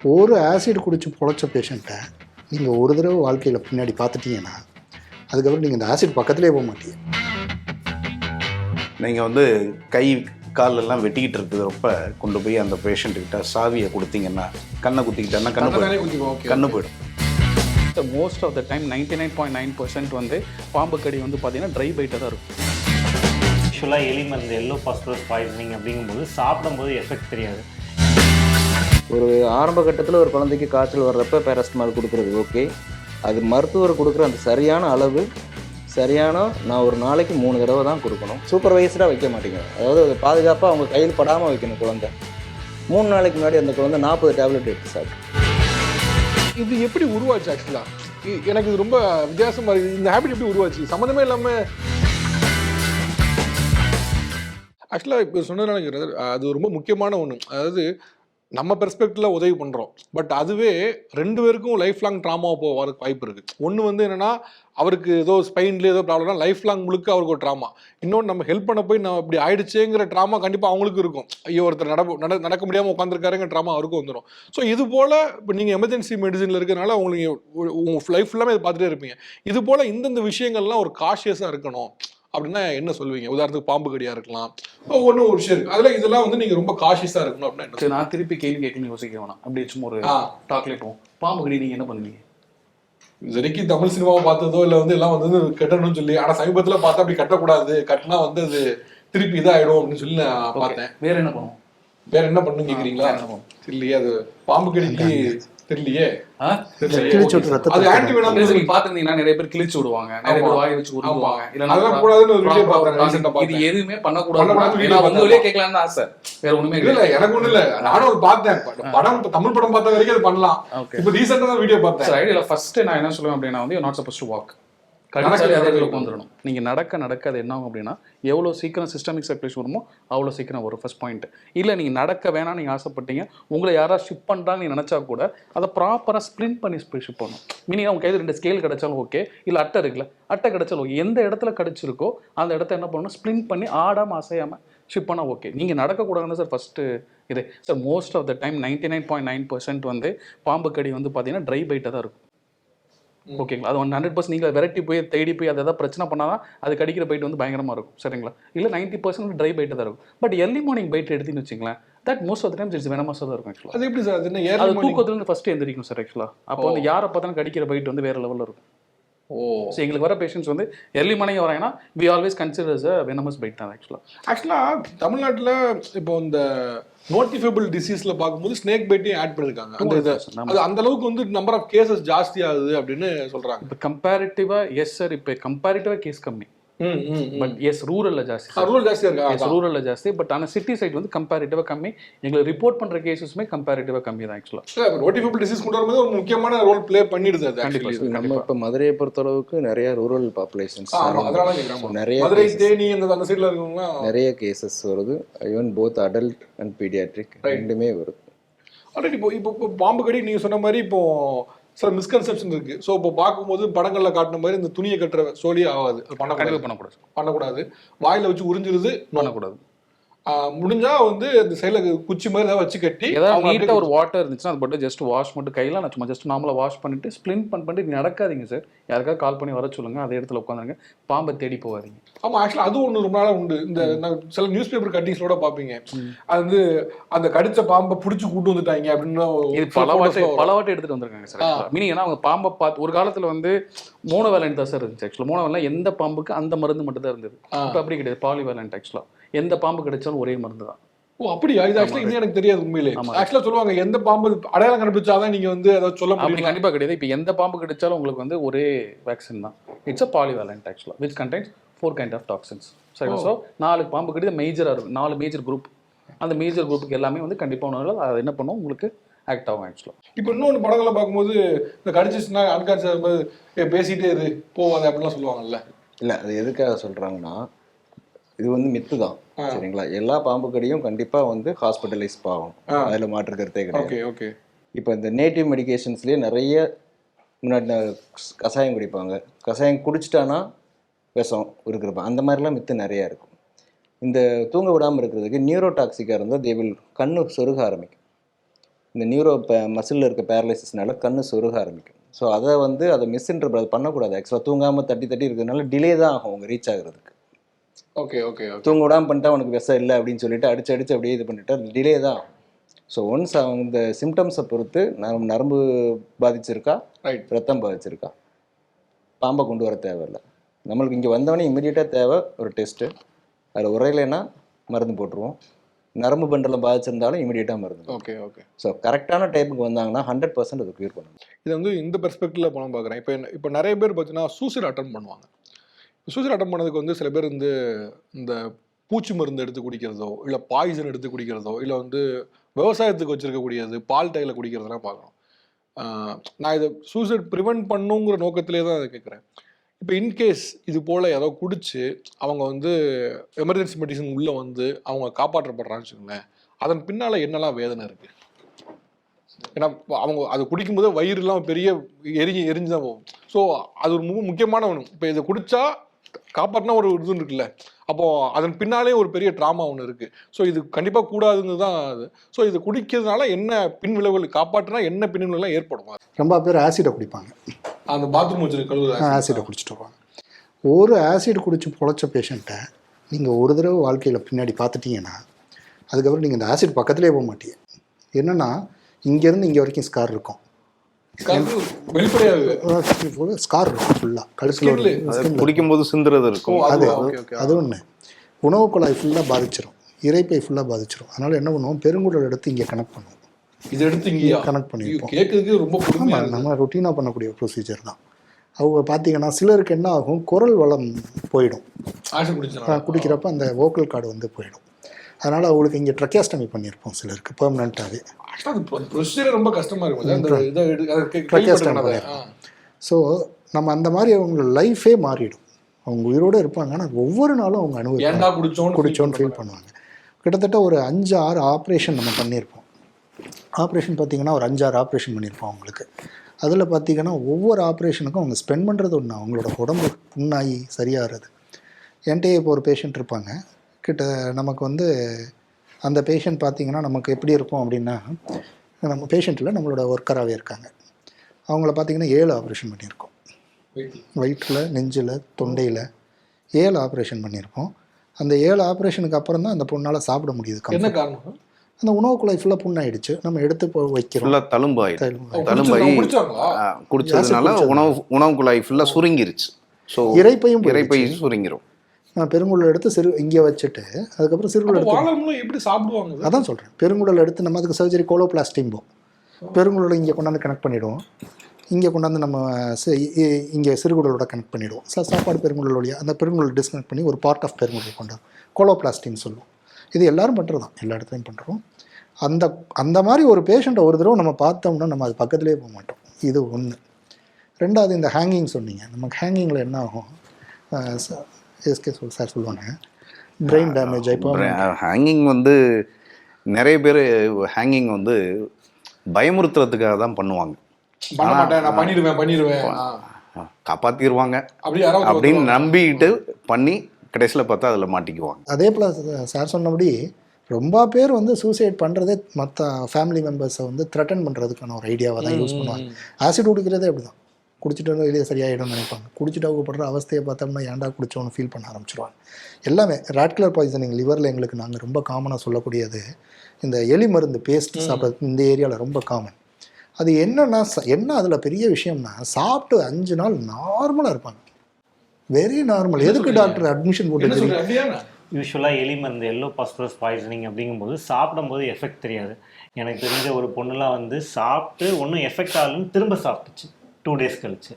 ஒரு ஆசிட் குடிச்சு பொழைச்ச பேஷண்ட்டை நீங்கள் ஒரு தடவை வாழ்க்கையில் பின்னாடி பார்த்துட்டீங்கன்னா அதுக்கப்புறம் நீங்கள் இந்த ஆசிட் பக்கத்துலேயே போக மாட்டீங்க. நீங்கள் வந்து கை கால் எல்லாம் வெட்டிக்கிட்டு இருக்கிறப்ப கொண்டு போய் அந்த patient கிட்ட சாவியை கொடுத்தீங்கன்னா கண்ணை குத்திக்கிட்டான்னா கண்ணு போயிடும். கண்ணு போயிடும். Most of the time ninety nine point nine percent வந்து பாம்பு கடி வந்து பார்த்தீங்கன்னா ட்ரை பைட்டாக தான் இருக்கும். யூஸ்வலாக எலி மருந்து எல்லோ பாஸ்பரஸ் பாய்சனிங் அப்படிங்கும்போது சாப்பிடும்போது எஃபெக்ட் தெரியாது. ஒரு ஆரம்ப கட்டத்தில் ஒரு குழந்தைக்கு காய்ச்சல் வர்றப்ப பேரஸ்டமால் கொடுக்குறது ஓகே அது மருத்துவர் கொடுக்குற அந்த சரியான அளவு சரியான நான் ஒரு நாளைக்கு மூணு தடவை தான் கொடுக்கணும். சூப்பர்வைஸ்டாக வைக்க மாட்டேங்க. அதாவது அது பாதுகாப்பாக அவங்க கையில் படாமல் வைக்கணும் குழந்தை. மூணு நாளைக்கு முன்னாடி அந்த குழந்தை நாற்பது டேப்லெட் எடுத்து சாப்பிட்டு இது எப்படி உருவாச்சு ஆக்சுவலாக எனக்கு இது ரொம்ப வித்தியாசமாக இருக்குது இந்த ஹேபிட் எப்படி உருவாச்சு? சம்மந்தமே இல்லாமல் ஆக்சுவலாக இப்போ சொன்னதுனால எனக்கு அது ரொம்ப முக்கியமான ஒன்று அதாவது நம்ம பெர்ஸ்பெக்டிவ்ல உதவி பண்ணுறோம் பட் அதுவே ரெண்டு பேருக்கும் லைஃப் லாங் ட்ராமாவை போகிறதுக்கு வாய்ப்பு இருக்குது ஒன்று வந்து என்னன்னா அவருக்கு ஏதோ ஸ்பெயின்ல ஏதோ ப்ராப்ளம்னா லைஃப் லாங் முழுக்க அவருக்கு ஒரு ட்ராமா இன்னொன்று நம்ம ஹெல்ப் பண்ண போய் நம்ம இப்படி ஆயிடுச்சேங்கிற ட்ராமா கண்டிப்பாக அவங்களுக்கு இருக்கும். ஐயோ ஒருத்தர் நட நட- நடக்க முடியாமல் உட்காந்துருக்காருங்க ட்ராமா அவருக்கும் வந்துடும் ஸோ இது போல் இப்போ நீங்கள் எமர்ஜென்சி மெடிசனில் இருக்கிறனால உங்களுக்கு உ- உங்க லைஃப் ஃபுல்லாமே இதை பார்த்துட்டே இருப்பீங்க. இது போல் இந்தந்த விஷயங்கள்லாம் ஒரு காஷியஸாக இருக்கணும். அப்படின்னா என்ன சொல்லுவீங்க? உதாரணத்துக்கு பாம்பு கடியாக இருக்கலாம். ஒன்றும் ஒரு விஷயம் இருக்கு. அதில் இதெல்லாம் வந்து நீங்கள் ரொம்ப காஷியஸாக இருக்கணும் அப்படின்னா நான் திருப்பி கேள்வி கேட்கணும்னு யோசிக்க வேணாம். அப்படி சும்மா ஒரு ஆ. டாக்லே போவோம். பாம்பு கடி நீங்கள் என்ன பண்ணுவீங்க? இது வரைக்கும் தமிழ் சினிமாவை பார்த்ததோ இல்லை வந்து எல்லாம் வந்து கட்டணும்னு சொல்லி ஆனால் சமீபத்தில் பார்த்தா அப்படி கட்டக்கூடாது. கட்டினா வந்து அது திருப்பி இதாயிடும் அப்படின்னு சொல்லி நான் பார்த்தேன். வேற என்ன பண்ணுவோம்? வேற என்ன பண்ணுன்னு பண்ணுவோம்? இல்லையே அது பாம்பு கடிக்கு தெரியலையே. கிழிச்சு விட்டு அது ஆன்டி பாத்துருந்தீங்கன்னா நிறைய பேர் கிழிச்சு விடுவாங்க. நிறைய பேர். வாய் வச்சு உருவாங்க. அதெல்லாம் கூடாதுன்னு ஒரு இது. எதுவுமே நான். உங்களே கேட்கலாம்னு ஆசை. வேற ஒண்ணுமே இல்ல இல்ல எனக்கு ஒண்ணு இல்ல. நானும் அது பார்த்தேன். படம் இப்ப தமிழ் படம் பார்த்த வரைக்கும் அது பண்ணலாம். இப்ப ரீசெண்டா தான் வீடியோ பார்த்தேன். ஐடியா ஃபர்ஸ்ட் நான் என்ன சொல்லுவேன் அப்படின்னா வந்து நாட் சப்போஸ் டு வாக் இடத்துல உட்காந்துடணும் நீங்கள் நடக்க நடக்க அது என்ன ஆகும் அப்படின்னா எவ்வளோ சீக்கிரம் சிஸ்டமிக் சர்க்குலேஷன் வருமோ அவ்வளோ சீக்கிரம் வரும் ஃபர்ஸ்ட் பாயிண்ட் இல்லை நீங்கள் நடக்க வேணாம் நீங்கள் ஆசைப்பட்டீங்க உங்களை யாராவது ஷிப் பண்ணுறாங்க நீ நினச்சா கூட அதை ப்ராப்பராக ஸ்ப்ளின் பண்ணி ஷிப் பண்ணணும். மீனிங் அவங்க கையில் ரெண்டு ஸ்கேல் கிடைச்சாலும் ஓகே இல்லை அட்டை இருக்குல்ல அட்டை கிடைச்சாலும் ஓகே எந்த இடத்துல கிடைச்சிருக்கோ அந்த இடத்த என்ன பண்ணணும் ஸ்ப்ளின் பண்ணி ஆடாமல் அசையாமல் ஷிப் பண்ணால் ஓகே நீங்கள் நடக்கக்கூடாதுன்னு சார் ஃபஸ்ட்டு இது. Sir most of the time ninety nine point nine percent வந்து பாம்பு கடி வந்து பார்த்தீங்கன்னா ட்ரை பைட்டாக தான் இருக்கும். ஓகேங்களா? அது ஒன் ஹண்ட்ரட் பர்சன்ட் நீங்கள் வெரைட்டி போய் தேடி போய் அதை ஏதாவது பிரச்சனை பண்ணாதான் அது கடிக்கிற பைட் வந்து பயங்கரமாக இருக்கும். சரிங்களா? இல்லை நைன்ட்டி பர்சன்ட் ட்ரை பைட்டு தான் இருக்கும். பட் early மார்னிங் பைட் எடுத்துன்னு வச்சுங்களேன் that most of times it's வெனமஸாக தான் இருக்கும் ஆக்சுவலாக அது எப்படி சார்? அது என்ன அது தூக்கத்துலேருந்து ஃபஸ்ட்டு எந்திரிக்கும் சார் ஆக்சுவலாக அப்போ வந்து யாரை பார்த்தாலும் கடிக்கிற பைட் வந்து வேறு லெவலில் இருக்கும். ஓ. ஸோ எங்களுக்கு வர பேஷண்ட்ஸ் வந்து early மார்னிங் வராங்கன்னா we always considers a venomous bite தான் ஆக்சுவலாக ஆக்சுவலா தமிழ்நாட்டுல இப்போ இந்த நோட்டிஃபைபிள் டிசீஸ்ல பார்க்கும்போது ஸ்னேக் பைட்டையும் ஆட் பண்ணிருக்காங்க. அந்த இதை. அது அந்த அளவுக்கு வந்து நம்பர் ஆஃப் கேசஸ் ஜாஸ்தி ஆகுது அப்படின்னு சொல்றாங்க. இப்போ கம்பேரிட்டிவாக எஸ் சார் இப்போ கம்பேரிட்டிவாக கேஸ் கம்மி. ம் ம் பட் எஸ் ரூரலில் ஜாஸ்தி sir. ரூல் ஜாஸ்தியா இருக்கா? எஸ் ரூரலில் ஜாஸ்தி. பட் ஆனால் சிட்டி சைட் வந்து கம்பேரிட்டிவாக கம்மி. எங்களுக்கு ரிப்போர்ட் பண்ணுற கேசஸுமே கம்பேரிட்டிவாக கம்மி தான் ஆக்சுவலாக நோட்டிஃபைபிள் டிசீஸ் கொண்டு வரும்போது ஒரு முக்கியமான ரோல் ப்ளே பண்ணிடுது அது. நம்ம இப்போ மதுரையை பொறுத்தளவுக்கு நிறைய ரூரல் பாப்புலேஷன்ஸ் நிறைய மதுரை. தேனி அந்த அந்த சைடுல இருக்கவங்க நிறைய கேசஸ் வருது. Even both adult and paediatric ரெண்டுமே வருது. ஆல்ரெடி இப்போ இப்போ பாம்பு கடி நீங்க சொன்ன மாதிரி இப்போ சில மிஸ்கன்செப்ஷன் இருக்கு. ஸோ இப்போ பார்க்கும்போது படங்கள்ல காட்டின மாதிரி இந்த துணியை கட்டுற சோழியே ஆகாது. அது பண்ணக்கூடாது. பண்ணக்கூடாது. பண்ணக்கூடாது. வாயில வச்சு உறிஞ்சிருது. பண்ணக்கூடாது. முடிஞ்சா வந்து அந்த சைடுல குச்சி மாதிரி ஏதாவது வச்சு கட்டி ஏதாவது நீட்டாக ஒரு வாட்டர் இருந்துச்சுன்னா அது மட்டும் ஜஸ்ட் வாஷ் மட்டும் கையில் நான் சும்மா ஜஸ்ட் நார்மலாக வாஷ் பண்ணிட்டு ஸ்ப்ளின் பண்ணிட்டு நீ நடக்காதீங்க சார் யாருக்காவது கால் பண்ணி வர சொல்லுங்க அதே இடத்துல உட்காந்துருங்க. பாம்பை தேடி போகாதீங்க. ஆமா ஆக்சுவலா அது ஒண்ணு ரொம்ப நாளா உண்டு. இந்த சில நியூஸ் பேப்பர் கட்டிங்ஸோட பாப்பீங்க. அது வந்து அந்த கடிச்ச பாம்பை புடிச்சு கூட்டு வந்துட்டாங்க அப்படின்னு இது பல வாட்டி. பல வாட்டி எடுத்துட்டு வந்திருக்காங்க சார் மீனிங் ஏன்னா அவங்க பாம்பை பார்த்து ஒரு காலத்துல வந்து மோனோ வேலண்ட் தான் சார் இருந்துச்சு. ஆக்சுவலாக மோனோ வேலண்ட் எந்த பாம்புக்கு அந்த மருந்து மட்டும் தான் இருந்தது. இப்போ அப்படி கிடையாது. பாலி வேலண்ட் ஆக்சுவலாக எந்த பாம்பு கிடைச்சாலும் ஒரே மருந்து தான். ஓ அப்படியா? இது ஆக்சுவலா இது எனக்கு தெரியாது உண்மையிலே. ஆமா. ஆக்சுவலா சொல்லுவாங்க எந்த பாம்பு அடையாளம் கண்டுபிடிச்சாதான் நீங்க வந்து அதை சொல்ல அப்படி முடியும்? கண்டிப்பா கிடையாது. இப்போ எந்த பாம்பு கிடைச்சாலும் உங்களுக்கு வந்து ஒரே வேக்சின் தான். இட்ஸ் அ பாலிவேலண்ட் ஆக்சுவலாக which contains four kind of toxins சரி ஸோ நாலு பாம்பு கிடையாது மேஜராக இருக்கும். நாலு மேஜர் குரூப் அந்த மேஜர் குரூப்புக்கு எல்லாமே வந்து கண்டிப்பாக ஒன்று அது என்ன பண்ணும் உங்களுக்கு ஆக்ட் ஆகும் ஆக்சுவலாக இப்போ இன்னொன்று படங்களை பார்க்கும்போது இந்த கடிச்சிச்சுன்னா அன்கான்சியஸ் பேசிட்டே இரு போவாது அப்படிலாம் சொல்லுவாங்கல்ல. இல்லை அது எதுக்காக சொல்கிறாங்கன்னா இது வந்து மித்து தான் சரிங்களா? எல்லா பாம்பு கடியும் கண்டிப்பாக வந்து ஹாஸ்பிட்டலைஸ் ஆகும். அதில் மாற்று கருத்தே கிடையாது. இப்போ இந்த நேட்டிவ் மெடிகேஷன்ஸ்லேயே நிறைய முன்னாடி கஷாயம் குடிப்பாங்க. கஷாயம் குடிச்சிட்டானா விஷம் இருக்கிறப்ப அந்த மாதிரிலாம் மித்து நிறையா இருக்கும். இந்த தூங்க விடாமல் இருக்கிறதுக்கு நியூரோடாக்சிக்காக இருந்தால் தே வில் கண்ணு சொருக ஆரம்பிக்கும். இந்த நியூரோ மசிலில் இருக்க பேரலைசிஸ்னால கண்ணு சொருக ஆரம்பிக்கும். ஸோ அதை வந்து அதை மிஸ்இன்டர்பிரட் பண்ணக்கூடாது. ஆக்சுவலாக தூங்காமல் தட்டி தட்டி இருக்கிறதுனால டிலே தான் ஆகும் அவங்க ரீச் ஆகுறதுக்கு. ஓகே ஓகே தூங்க விடாமல் பண்ணிட்டா உனக்கு விஷம் இல்லை அப்படின்னு சொல்லிட்டு அடிச்சு அடிச்சு அப்படியே இது பண்ணிட்டா டிலே தான். ஸோ ஒன்ஸ் அவங்க இந்த சிம்டம்ஸை பொறுத்து நரம்பு நரம்பு பாதிச்சிருக்கா? ரைட் ரத்தம் பாதிச்சிருக்கா? பாம்பை கொண்டு வர தேவையில்லை. நம்மளுக்கு இங்கே வந்தவொடனே இமீடியட்டாக தேவை ஒரு டெஸ்ட்டு அதில் உரையிலைன்னா மருந்து போட்டுருவோம். நரம்பு பண்டலம் பாதிச்சிருந்தாலும் இமீடியட்டாக மருந்து. ஓகே ஓகே ஸோ கரெக்டான டைமுக்கு வந்தாங்கன்னா ஹண்ட்ரட் பர்சன்ட் அதை க்யூர் பண்ணும். இது வந்து இந்த பெர்ஸ்பெக்டிவ்ல பணம் பார்க்குறேன் இப்போ இப்போ நிறைய பேர் பார்த்தீங்கன்னா சூசைட் அட்டன் பண்ணுவாங்க. சூசைட் அட்டம் பண்ணதுக்கு வந்து சில பேர் வந்து இந்த பூச்சி மருந்து எடுத்து குடிக்கிறதோ இல்லை பாய்சன் எடுத்து குடிக்கிறதோ இல்லை வந்து விவசாயத்துக்கு வச்சிருக்கக்கூடியது பால் டைல குடிக்கிறதெல்லாம் பார்க்குறோம் நான் இதை சூசைட் ப்ரிவென்ட் பண்ணுங்கிற நோக்கத்திலே தான் அதை கேட்குறேன். இப்போ இன்கேஸ் இது போல் ஏதோ குடிச்சு அவங்க வந்து எமர்ஜென்சி மெடிசன் உள்ளே வந்து அவங்க காப்பாற்றப்படுறான்னு வச்சுக்கோங்களேன் அதன் பின்னால் என்னெல்லாம் வேதனை இருக்குது ஏன்னா அவங்க அது குடிக்கும்போது வயிறுலாம் பெரிய எரிஞ்சு எரிஞ்சு தான் போகும். ஸோ அது ஒரு முக்கியமான ஒன்று இப்போ இதை குடித்தா காப்பாற்றினா ஒரு இது இருக்குல்ல. அப்போ அதன் பின்னாலே ஒரு பெரிய ட்ராமா ஒன்று இருக்கு. ஸோ இது கண்டிப்பாக கூடாதுன்னு தான் அது. ஸோ இது குடிக்கிறதுனால என்ன பின் விளைவுகள் காப்பாற்றினா என்ன பின் ஏற்படும்? ரொம்ப பேர் ஆசிடை குடிப்பாங்க. அந்த பாத்ரூம் வச்சிருக்க ஆசிடை குடிச்சிட்டு வருவாங்க ஒரு ஆசிட் குடிச்சு பொழைச்ச பேஷண்ட்டை நீங்கள் ஒரு தடவை வாழ்க்கையில் பின்னாடி பார்த்துட்டீங்கன்னா அதுக்கப்புறம் நீங்கள் இந்த ஆசிட் பக்கத்துலேயே போக மாட்டீங்க. என்னென்னா இங்கேருந்து இங்கே வரைக்கும் ஸ்கார் இருக்கும். ஸ்கார் இருக்கும் ஃபுல்லாக கழுத்தில். குடிக்கும்போது சிந்துறது இருக்கும். அது அது ஒன்று உணவு குழாய் ஃபுல்லாக பாதிச்சிரும். இறைப்பை ஃபுல்லாக பாதிச்சிரும். அதனால் என்ன பண்ணுவோம்? பெருங்குடல் எடுத்து இங்கே கனெக்ட் பண்ணுவோம். இது எடுத்து இங்கேயா? கனெக்ட் கேட்கறதுக்கு ரொம்ப இருக்கு. நம்ம ரொட்டீனாக பண்ணக்கூடிய ப்ரொசீஜர் தான். அவங்க பார்த்தீங்கன்னா சிலருக்கு என்ன ஆகும்? குரல் வளம் போயிடும். குடிக்கிறப்ப அந்த வோக்கல் கார்டு வந்து போயிடும். அதனால் அவங்களுக்கு இங்கே ட்ரக்கியாஸ்டமி பண்ணியிருப்போம் சிலருக்கு பெர்மனண்ட்டாகவே ப்ரொசீஜர் ரொம்ப கஷ்டமா இருக்கும். அதை. ஆ. ஸோ நம்ம அந்த மாதிரி அவங்க லைஃபே மாறிடும். அவங்க உயிரோடு இருப்பாங்க ஆனால் ஒவ்வொரு நாளும் அவங்க அனுபவிப்பாங்க. குடிச்சோன்னு ஃபீல் பண்ணுவாங்க. கிட்டத்தட்ட ஒரு அஞ்சு ஆறு ஆப்ரேஷன் நம்ம பண்ணியிருப்போம். ஆப்ரேஷன் பார்த்தீங்கன்னா ஒரு அஞ்சாறு ஆப்ரேஷன் பண்ணியிருப்போம் அவங்களுக்கு. அதில் பார்த்தீங்கன்னா ஒவ்வொரு ஆப்ரேஷனுக்கும் அவங்க ஸ்பெண்ட் பண்ணுறது ஒன்று அவங்களோட உடம்பு புண்ணாகி சரியாகிறது என்கிட்டயே இப்போ ஒரு பேஷண்ட் இருப்பாங்க. கிட்ட நமக்கு வந்து அந்த பேஷண்ட் பார்த்தீங்கன்னா நமக்கு எப்படி இருக்கும் அப்படின்னா நம்ம பேஷண்ட்டில் நம்மளோட ஒர்க்கராகவே இருக்காங்க. அவங்கள பார்த்தீங்கன்னா ஏழு ஆப்ரேஷன் பண்ணியிருக்கோம். வயிற்றில் நெஞ்சில் தொண்டையில் ஏழு ஆப்ரேஷன் பண்ணியிருப்போம் அந்த ஏழு ஆப்ரேஷனுக்கு அப்புறம் தான் அந்த பொண்ணால் சாப்பிட முடியுது என்ன. காரணம்? அந்த உணவு குழாய் ஃபுல்லாக புண்ணாயிடுச்சு. நம்ம எடுத்து போ வைக்கிறோம். ஃபுல்லாக. தழும்பாயி ஆ, குடிச்சதுனால உணவு உணவு குழாய் ஃபுல்லாக சுருங்கிருச்சு. ஸோ இறைப்பையும் இறைப்பை போயிடுச்சு. சுருங்கிரும். பெருங்குடல் எடுத்து சிறு இங்கே வச்சுட்டு அதுக்கப்புறம் சிறுகுடல் எடுத்து எப்படி சாப்பிடுவாங்க? அதான் சொல்கிறேன் பெருங்குடல் எடுத்து நம்ம அதுக்கு சர்ஜரி கோலோபிளாஸ்டிம்போம் பெருங்குடல் இங்கே கொண்டாந்து கனெக்ட் பண்ணிவிடுவோம் இங்கே கொண்டாந்து நம்ம இங்கே சிறுகுடலோட கனெக்ட் பண்ணிவிடுவோம் சாப்பாடு பெருங்குடல் வழியாக அந்த பெருங்குடல் டிஸ்கனெக்ட் பண்ணி ஒரு பார்ட் ஆஃப் பெருங்குடல் கொண்டாந்து கோலோபிளாஸ்டின்னு சொல்லுவோம். இது எல்லாரும் பண்ணுறது தான். எல்லா இடத்துலையும் பண்ணுறோம். அந்த அந்த மாதிரி ஒரு பேஷண்ட்டை ஒரு தடவை நம்ம பார்த்தோம்னா நம்ம அது பக்கத்துலேயே போக மாட்டோம். இது ஒன்று ரெண்டாவது இந்த ஹேங்கிங் சொன்னீங்க. நமக்கு ஹேங்கிங்கில் என்ன ஆகும்? எஸ்கே சொல் சார் சொல்லுவாங்க. பிரெயின் டேமேஜ் ஆகி ஹேங்கிங் வந்து நிறைய பேர் ஹேங்கிங் வந்து பயமுறுத்துறதுக்காக தான் பண்ணுவாங்க. பண்ண மாட்டேன் நான் பண்ணிடுவேன் பண்ணிடுவேன். யாராவது அப்படின்னு நம்பிட்டு பண்ணி கடைசியில் பார்த்தா அதில் மாட்டிக்குவாங்க. அதே போல் சார் சொன்னபடி ரொம்ப பேர் வந்து சூசைட் பண்ணுறதே மற்ற ஃபேமிலி மெம்பர்ஸை வந்து த்ரெட்டன் பண்ணுறதுக்கான ஒரு ஐடியாவை தான் யூஸ் பண்ணுவாங்க. ஆசிட் குடிக்கிறதே அப்படி தான் குடிச்சிட்டு வெளியே சரியாயிடும்னு நினைப்பாங்க. குடிச்சிட்டு அவங்க படுற அவஸ்தையை பார்த்தோம்னா ஏன்டா குடிச்சோன்னு ஃபீல் பண்ண ஆரம்பிச்சிருவாங்க. எல்லாமே ராட்குலர் பாய்சனிங் லிவரில் எங்களுக்கு நாங்கள் ரொம்ப காமனாக சொல்லக்கூடியது. இந்த எலி மருந்து பேஸ்ட் சாப்பிட்றது இந்த ஏரியாவில் ரொம்ப காமன் அது என்னன்னா என்ன அதில் பெரிய விஷயம்னா சாப்பிட்டு அஞ்சு நாள் நார்மலாக இருப்பாங்க. வெரி நார்மல் எதுக்கு டாக்டர் அட்மிஷன் போட்டு? யூஸ்வலாக எலி மருந்து எல்லோ பாஸ்பரஸ் பாய்சனிங் அப்படிங்கும்போது சாப்பிடும்போது எஃபெக்ட் தெரியாது. எனக்கு தெரிஞ்ச ஒரு பொண்ணுலாம் வந்து சாப்பிட்டு ஒன்றும் எஃபெக்ட் ஆகலன்னு திரும்ப சாப்பிட்டுச்சு. டூ டேஸ் கழிச்சு.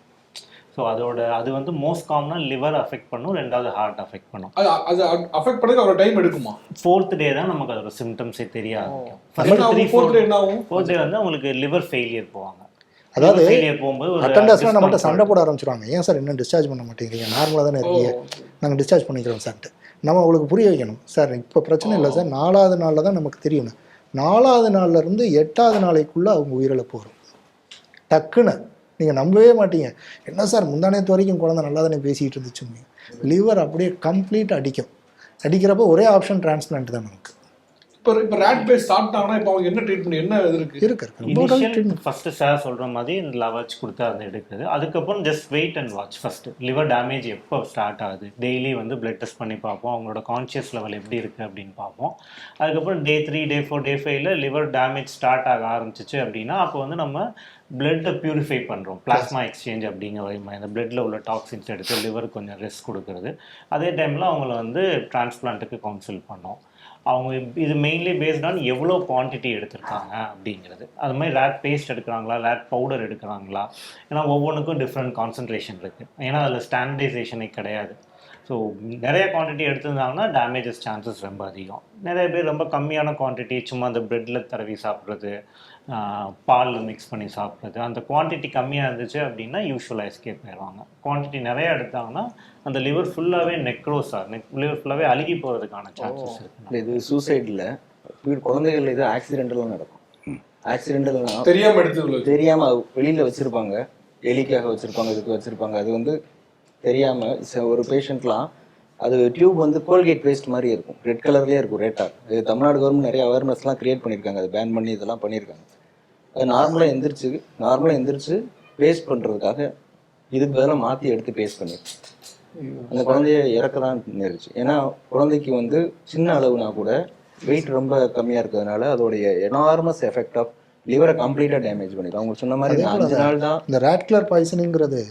ஸோ அதோட அது வந்து மோஸ்ட் காமனாக லிவர் அஃபெக்ட் பண்ணும் ரெண்டாவது ஹார்ட் அஃபெக்ட் பண்ணும். அது அது அஃபெக்ட் பண்ணதுக்கு அவ்வளோ டைம் எடுக்குமா? ஃபோர்த் டே தான் நமக்கு அதோட சிம்டம்ஸே தெரிய ஆரம்பிக்கும். என்ன ஆகும்? என்ன ஃபோர்த் டே வந்து அவங்களுக்கு லிவர் ஃபெயிலியர் போவாங்க. அதாவது ஃபெயிலியர் போகும்போது அட்டண்டர்ஸ்லாம் நம்மகிட்ட. சண்டை போட ஆரம்பிச்சிருவாங்க. ஏன் சார் இன்னும் டிஸ்சார்ஜ் பண்ண மாட்டேங்கிறீங்க? நார்மலாக தானே இருக்கீங்க? நாங்கள் டிஸ்சார்ஜ் பண்ணிக்கிறோம் சார்ட்டு நம்ம உங்களுக்கு புரிய வைக்கணும். சார் இப்போ பிரச்சனை இல்லை சார். நாலாவது நாளில் தான் நமக்கு தெரியணும் நாலாவது நாள்ல இருந்து எட்டாவது நாளைக்குள்ளே அவங்க உயிரிழப்பு வரும். டக்குன்னு. நீங்கள் நம்பவே மாட்டீங்க. என்ன சார் முந்தானத்து வரைக்கும் குழந்தை நல்லா தானே பேசிகிட்டு இருந்துச்சு? லிவர் அப்படியே கம்ப்ளீட் அடிக்கும். அடிக்கிறப்போ ஒரே ஆப்ஷன் டிரான்ஸ்பிளான்ட் தான் நமக்கு. இப்போ இப்போ ரேட் பேஸ் சாப்பிட்டாங்கன்னா இப்போ அவங்க என்ன ட்ரீட்மெண்ட் என்ன இது இருக்கு? இருக்கு இனிஷியல். ஃபர்ஸ்ட் சார் சொல்ற மாதிரி இந்த லவாச் கொடுத்து அதை எடுக்குது. அதுக்கப்புறம் just wait and watch first liver damage எப்போ ஸ்டார்ட் ஆகுது? டெய்லி வந்து பிளட் டெஸ்ட் பண்ணி பார்ப்போம். அவங்களோட கான்ஷியஸ் லெவல் எப்படி இருக்கு அப்படின்னு பார்ப்போம். அதுக்கப்புறம் day three day four day ஃபைவ்ல லிவர் டேமேஜ் ஸ்டார்ட் ஆக ஆரம்பிச்சிச்சு அப்படின்னா அப்போ வந்து நம்ம பிளட்டை பியூரிஃபை பண்ணுறோம் பிளாஸ்மா எக்ஸ்சேஞ்ச் அப்படிங்கிற வழிமுறை இந்த பிளட்டில் உள்ள டாக்ஸின்ஸ் எடுத்து லிவருக்கு கொஞ்சம் ரெஸ்ட் கொடுக்குறது. அதே டைமில் அவங்கள வந்து டிரான்ஸ்பிளான்ட்டுக்கு கவுன்சில் பண்ணோம். அவங்க இது மெயின்லி பேஸ்ட் ஆன் எவ்வளோ குவான்டிட்டி எடுத்திருக்காங்க அப்படிங்கிறது. அது மாதிரி ரேட் பேஸ்ட் எடுக்கிறாங்களா ரேட் பவுடர் எடுக்கிறாங்களா? ஏன்னா ஒவ்வொன்றுக்கும் டிஃப்ரெண்ட் கான்சன்ட்ரேஷன் இருக்குது ஏன்னா அதில் ஸ்டாண்டர்டைசேஷனே கிடையாது. ஸோ நிறைய குவான்டிட்டி எடுத்திருந்தாங்கன்னா டேமேஜஸ் சான்சஸ் ரொம்ப அதிகம். நிறைய பேர் ரொம்ப கம்மியான குவான்டிட்டி சும்மா அந்த ப்ரெட்டில் தடவி சாப்பிட்றது பாலில் மிக்ஸ் பண்ணி சாப்பிட்றது. அந்த குவான்டிட்டி கம்மியாக இருந்துச்சு அப்படின்னா யூஸ்வலாக எஸ்கேப் ஆயிடுவாங்க குவான்டிட்டி நிறைய எடுத்தாங்கன்னா அந்த லிவர் ஃபுல்லாகவே நெக்ரோஸாக நெக் லிவர் ஃபுல்லாகவே அழுகி போகிறதுக்கான சான்சஸ் இருக்குது இல்லை இது சூசைடில் குழந்தைகள் இது ஆக்சிடென்டலாக நடக்கும். ஆக்சிடென்டல்னா தெரியாம எடுத்தது தெரியாம வெளியில வச்சிருப்பாங்க. எலிக்காக வச்சிருப்பாங்க இதுக்கு வச்சிருப்பாங்க. அது வந்து தெரியாம ச- ஒரு பேஷண்ட்லாம் அது டியூப் வந்து கோல்கேட் பேஸ்ட் மாதிரி இருக்கும். ரெட் கலர்லேயே இருக்கும் ரேட்டா இது தமிழ்நாடு கவர்மெண்ட் நிறைய அவேர்னஸ்லாம் கிரியேட் பண்ணியிருக்காங்க. அது பேன் பண்ணி இதெல்லாம் பண்ணியிருக்காங்க. அது நார்மலாக எந்திரிச்சு நார்மலாக எந்திரிச்சு பேஸ்ட் பண்ணுறதுக்காக இதுக்கு பதிலாக மாற்றி எடுத்து பேஸ்ட் பண்ணிருக்கு அந்த குழந்தைய இறக்க தான் நேரிச்சு. ஏன்னா குழந்தைக்கு வந்து சின்ன அளவுனா கூட வெயிட் ரொம்ப கம்மியாக இருக்கிறதுனால அதோடைய எனார்மஸ் எஃபெக்ட் ஆஃப் லிவரை கம்ப்ளீட்டாக டேமேஜ் பண்ணிடும். அவங்க சொன்ன மாதிரி அஞ்சு நாள் தான் இந்த ரேட்லர் பாய்சனிங்கிறது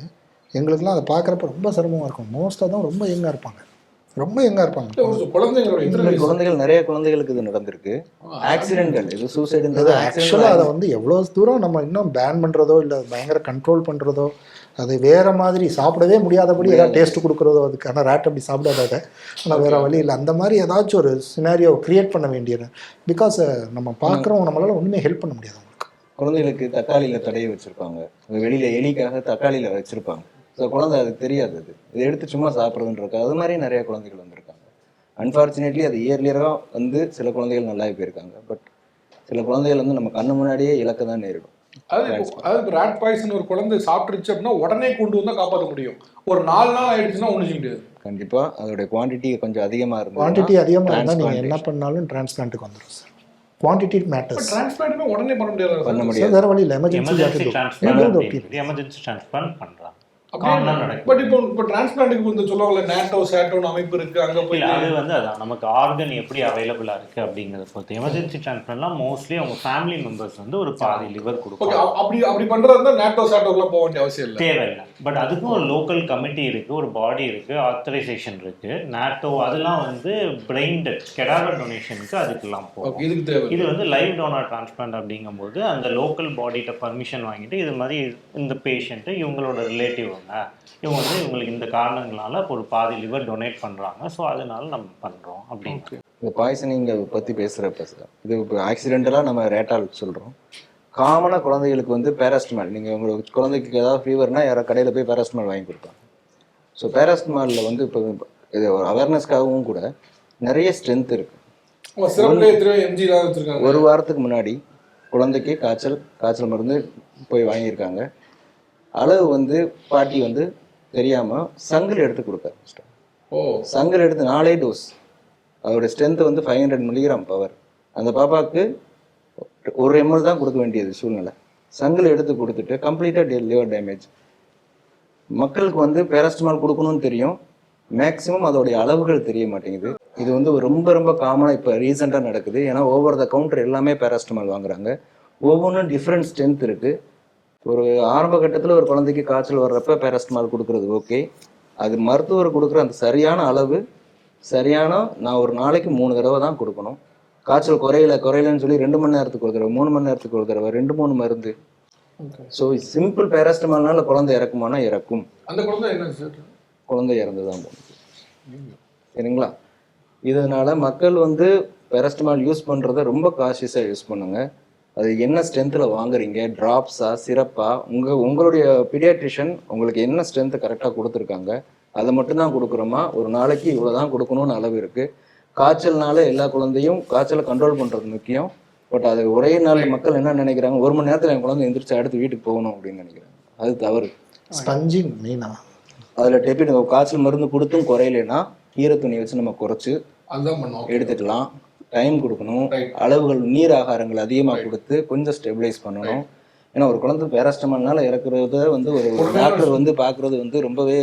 எங்களுக்குலாம் அதை பார்க்குறப்ப ரொம்ப சிரமமாக இருக்கும். மோஸ்ட்டாக தான் ரொம்ப யங்காக இருப்பாங்க. ரொம்ப யங்காக இருப்பாங்க. குழந்தைகள் நிறைய குழந்தைகளுக்கு இது நடந்திருக்கு. ஆக்சிடென்டல் இது சூசைடுன்றது ஆக்சுவலாக அதை வந்து எவ்வளோ தூரம் நம்ம இன்னும் பேன் பண்ணுறதோ இல்லை பயங்கர கண்ட்ரோல் பண்ணுறதோ அது வேற மாதிரி சாப்பிடவே முடியாதபடி ஏதாவது டேஸ்ட் கொடுக்குறதோ அதுக்கான ரேட் அப்படி சாப்பிடாத ஆனால் வேற வழி இல்லை. அந்த மாதிரி ஏதாச்சும் ஒரு சினாரியோ கிரியேட் பண்ண வேண்டியது. பிகாஸ் நம்ம பார்க்குறோம் நம்மளால ஒன்றுமே ஹெல்ப் பண்ண முடியாது அவங்களுக்கு. குழந்தைகளுக்கு தக்காளியில் தடவி வச்சிருப்பாங்க. வெளியில எலிக்காக தக்காளியில் வச்சிருப்பாங்க. ஸோ குழந்தை அது தெரியாது அது. இதை எடுத்து சும்மா சாப்பிட்றதுன்றது. அது மாதிரி நிறைய குழந்தைகள் வந்திருக்காங்க. அன்ஃபார்ச்சுனேட்லி அது இயர்லியராக வந்து சில குழந்தைகள் நல்லாவே போயிருக்காங்க. பட் சில குழந்தைகள் வந்து நம்ம கண்ணு முன்னாடியே இழக்க தான் நேரிடும். அதாவது ரேட் பாய்சன் ஒரு குழந்தை சாப்பிட்டுருச்சு அப்படின்னா உடனே கொண்டு வந்தா காப்பாற்ற முடியும். ஒரு நாலு நாள் ஆயிடுச்சுன்னா ஒன்றும் செய்ய முடியாது. கண்டிப்பா. அதோட குவாண்டிட்டி கொஞ்சம் அதிகமாக இருக்கும் குவான்டிட்டி அதிகமாக இருந்தால் நீங்கள் என்ன பண்ணாலும் டிரான்ஸ்பிளான்ட்டுக்கு வந்துடும் சார் குவான்டிட்டி மேட்டர்ஸ் டிரான்ஸ்பிளான்ட்டுமே உடனே பண்ண முடியாது பண்ண முடியாது. வேற வழி இல்லை எமர்ஜென்சி எமர்ஜென்சி டிரான்ஸ்பிளான்ட் பண்ணுறாங்க பட் இப்போ இப்போ டிரான்ஸ்பிளான்ட்டுக்கு வந்து சொல்லுவாங்கல்ல நேட்டோ சேட்டோன்னு அமைப்பு இருக்கு அங்க போய் அது வந்து அதான். நமக்கு ஆர்கன் எப்படி அவைலபிளா இருக்கு அப்படிங்கறத பொறுத்து. எமர்ஜென்சி டிரான்ஸ்பிளான்ட்லாம் மோஸ்ட்லி அவங்க ஃபேமிலி மெம்பர்ஸ் வந்து ஒரு பாதி லிவர் கொடுப்பாங்க. அப்படி அப்படி பண்றதா இருந்தா நேட்டோ சேட்டோக்குலாம் போக வேண்டிய அவசியம் இல்லை. தேவையில்லை. பட் அதுக்கும் ஒரு லோக்கல் கமிட்டி இருக்கு ஒரு பாடி இருக்கு ஆத்தரைசேஷன் இருக்கு. நாட்டோ அதெல்லாம் வந்து பிரைண்ட் கெடாவர் டொனேஷனுக்கு அதுக்கெல்லாம் போகும். இதுக்கு தேவை இது வந்து லைவ் டோனர் டிரான்ஸ்பிளான்ட் அப்படிங்கும்போது அந்த லோக்கல் பாடிகிட்ட பர்மிஷன் வாங்கிட்டு இது மாதிரி இந்த பேஷண்ட்டு இவங்களோட ரிலேட்டிவ்ங்க இவங்க வந்து இவங்களுக்கு இந்த காரணங்களால ஒரு பாதி லிவர் டொனேட் பண்ணுறாங்க ஸோ அதனால நம்ம பண்ணுறோம் அப்படின்னு. இந்த பாய்சனிங் பற்றி பேசுகிறப்ப சார் இது இப்போ ஆக்சிடென்டலாக நம்ம ரேட்டால் சொல்கிறோம் காமனாக குழந்தைகளுக்கு வந்து பேராஸ்டமால் நீங்கள் உங்களுக்கு குழந்தைக்கு ஏதாவது ஃபீவர்னா யாரோ கடையில் போய் பேராஸ்டமால் வாங்கி கொடுப்பாங்க. ஸோ பேராஸ்டமாலில் வந்து இப்போ இது ஒரு அவேர்னஸ்க்காகவும் கூட நிறைய ஸ்ட்ரென்த் இருக்குது ஒரு வாரத்துக்கு முன்னாடி குழந்தைக்கு காய்ச்சல் காய்ச்சல் மருந்து போய் வாங்கியிருக்காங்க. அளவு வந்து பாட்டி வந்து தெரியாமல் சங்கில் எடுத்து கொடுக்க ஓ. சங்கல் எடுத்து நாலே டோஸ் அதோட ஸ்ட்ரென்த் வந்து ஃபைவ் ஹண்ட்ரட் மில்லிகிராம் பவர் அந்த பாப்பாவுக்கு ஒரு எம்எல் தான் கொடுக்க வேண்டியது சூழ்நிலை. சங்கில் எடுத்து கொடுத்துட்டு கம்ப்ளீட்டாக லிவர் டேமேஜ் மக்களுக்கு வந்து பேராஸ்டமால் கொடுக்கணும்னு தெரியும். மேக்ஸிமம் அதோடைய அளவுகள் தெரிய மாட்டேங்குது. இது வந்து ரொம்ப ரொம்ப காமனாக இப்போ ரீசெண்டாக நடக்குது. ஏன்னா ஓவர் த கவுண்டர் எல்லாமே பேராஸ்டமால் வாங்குறாங்க. ஒவ்வொன்றும் டிஃப்ரெண்ட் ஸ்ட்ரென்த் இருக்குது ஒரு ஆரம்ப கட்டத்தில் ஒரு குழந்தைக்கு காய்ச்சல் வர்றப்ப பேராஸ்டமால் கொடுக்கறது ஓகே. அது மருத்துவர் கொடுக்குற அந்த சரியான அளவு சரியான நான் ஒரு நாளைக்கு மூணு தடவை தான் கொடுக்கணும். காய்ச்சல் குறையல குறையலன்னு சொல்லி ரெண்டு மணி நேரத்துக்கு ஒரு தடவை மூணு மணி நேரத்துக்கு ஒரு தடவை ரெண்டு மூணு மருந்து. ஸோ சிம்பிள் பேராஸ்டமால்னால குழந்தை இறக்குமானா இறக்கும். அந்த குழந்தை என்ன சார் குழந்தை இறந்து தான் போகுது சரிங்களா? இதனால மக்கள் வந்து பேராஸ்டமால் யூஸ் பண்ணுறத ரொம்ப காஷியஸாக யூஸ் பண்ணுங்க. அது என்ன ஸ்ட்ரென்த்தில் வாங்குறீங்க? ட்ராப்ஸா சிறப்பா உங்கள் உங்களுடைய பீடியாட்ரிஷியன் உங்களுக்கு என்ன ஸ்ட்ரென்த்து கரெக்டாக கொடுத்துருக்காங்க? அதை மட்டும்தான் கொடுக்குறோமா? ஒரு நாளைக்கு இவ்வளோ தான் கொடுக்கணும்னு அளவு இருக்குது காய்ச்சல்னால எல்லா குழந்தையும் காய்ச்சலை கண்ட்ரோல் பண்ணுறது முக்கியம். பட் அது ஒரே நாள் மக்கள் என்ன நினைக்கிறாங்க? ஒரு மணி நேரத்தில் என் குழந்தை எந்திரிச்சு அடுத்து வீட்டுக்கு போகணும் அப்படின்னு நினைக்கிறாங்க. அது தவறு. ஸ்பஞ்சிங் மெயினாக அதில் டெபிட் காய்ச்சல் மருந்து கொடுத்தும் குறையலைன்னா ஈர துணியை வச்சு நம்ம குறைச்சு எடுத்துக்கலாம். டைம் கொடுக்கணும். அளவுகள் நீர் ஆகாரங்கள் அதிகமாக கொடுத்து கொஞ்சம் ஸ்டெபிலைஸ் பண்ணணும். ஏன்னா ஒரு குழந்தை பேராஸ்டமால்னால இறக்குறத வந்து ஒரு டாக்டர் வந்து பார்க்குறது வந்து ரொம்பவே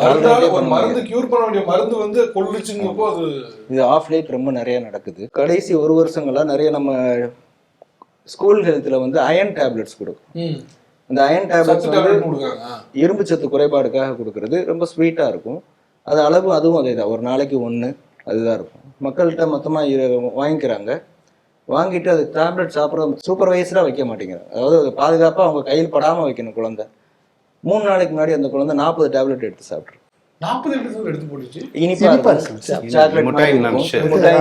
மருந்து கியூர் பண்ண வேண்டிய மருந்து வந்து கொள்ளுச்சுங்கப்போ அது இது ஆஃப் லைட் ரொம்ப நிறைய நடக்குது. கடைசி ஒரு வருஷங்களா நிறைய நம்ம ஸ்கூல் ஹெல்த்தில் வந்து அயன் டேப்லெட்ஸ் கொடுக்கும். அந்த அயன் டேப்லெட்ஸ் வந்து இரும்பு சத்து குறைபாடுக்காக கொடுக்கறது ரொம்ப ஸ்வீட்டாக இருக்கும். அது அளவு அதுவும் அதே தான் ஒரு நாளைக்கு ஒன்று அதுதான் இருக்கும். மக்கள்கிட்ட மொத்தமாக வாங்கிக்கிறாங்க. வாங்கிட்டு அது டேப்லெட் சாப்பிட்ற சூப்பர்வைஸராக வைக்க மாட்டேங்கிறாங்க. அதாவது அது பாதுகாப்பாக அவங்க கையில் படாமல் வைக்கணும் குழந்தை. மூணு நாளைக்கு முன்னாடி அந்த குழந்தை நாற்பது டேப்லெட் எடுத்து சாப்பிட்ரும் நாற்பது எடுத்து போட்டுச்சு. இனிப்பா. சாக்லேட் மிட்டாய்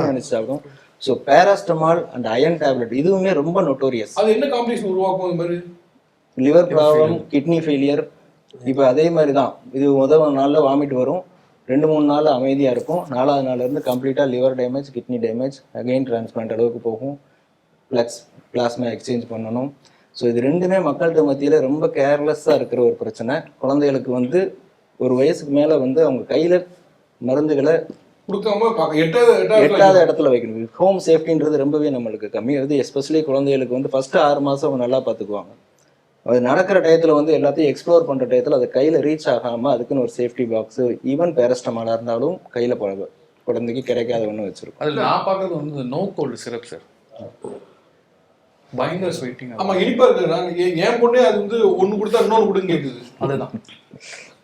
நினைச்சு. சாப்பிடும். So paracetamol and iron tablet இதுவுமே ரொம்ப நொட்டோரியஸ் அது என்ன காம்பினேஷன் உருவாக்கும் இந்த மாதிரி லிவர் ப்ராப்ளம் கிட்னி ஃபெயிலியர் இப்போ அதே மாதிரி தான் இது முதல் நாளில் வாமிட் வரும். ரெண்டு மூணு நாள் அமைதியாக இருக்கும். நாலாவது நாள்ல இருந்து கம்ப்ளீட்டாக liver damage kidney damage again transplant அளவுக்கு போகும். ப்ளக்ஸ் பிளாஸ்மா எக்ஸ்சேஞ்ச் பண்ணணும். ஸோ இது ரெண்டுமே மக்கள்கிட்ட மத்தியில் ரொம்ப கேர்லெஸ்ஸாக இருக்கிற ஒரு பிரச்சனை. குழந்தைகளுக்கு வந்து ஒரு வயசுக்கு மேலே வந்து அவங்க கையில் மருந்துகளை எட்டாவது இடத்துல வைக்கணும். ஹோம் சேஃப்டின்றது ரொம்பவே நம்மளுக்கு கம்மி. அது எஸ்பெஷலி குழந்தைகளுக்கு வந்து ஃபர்ஸ்ட் ஆறு மாதம் அவங்க நல்லா பார்த்துக்குவாங்க அது நடக்கிற டயத்தில் வந்து எல்லாத்தையும் எக்ஸ்ப்ளோர் பண்ணுற டயத்தில் அது கையில் ரீச் ஆகாமல் அதுக்குன்னு ஒரு சேஃப்டி பாக்ஸு ஈவன் பேரஸ்டமாலாக இருந்தாலும் கையில் குழந்தைக்கு கிடைக்காத ஒன்று வச்சுருக்கோம். அதில் நான் பார்க்கறது வந்து நோ கோல்டு சிரப் சார் பயங்கர ஸ்வீட்டிங் ஆமா இனிப்பா இருக்கு. நான் எ- என் பொண்ணே அது வந்து ஒண்ணு கொடுத்தா இன்னொன்னு கொடுன்னு கேக்குது. அதுதான்.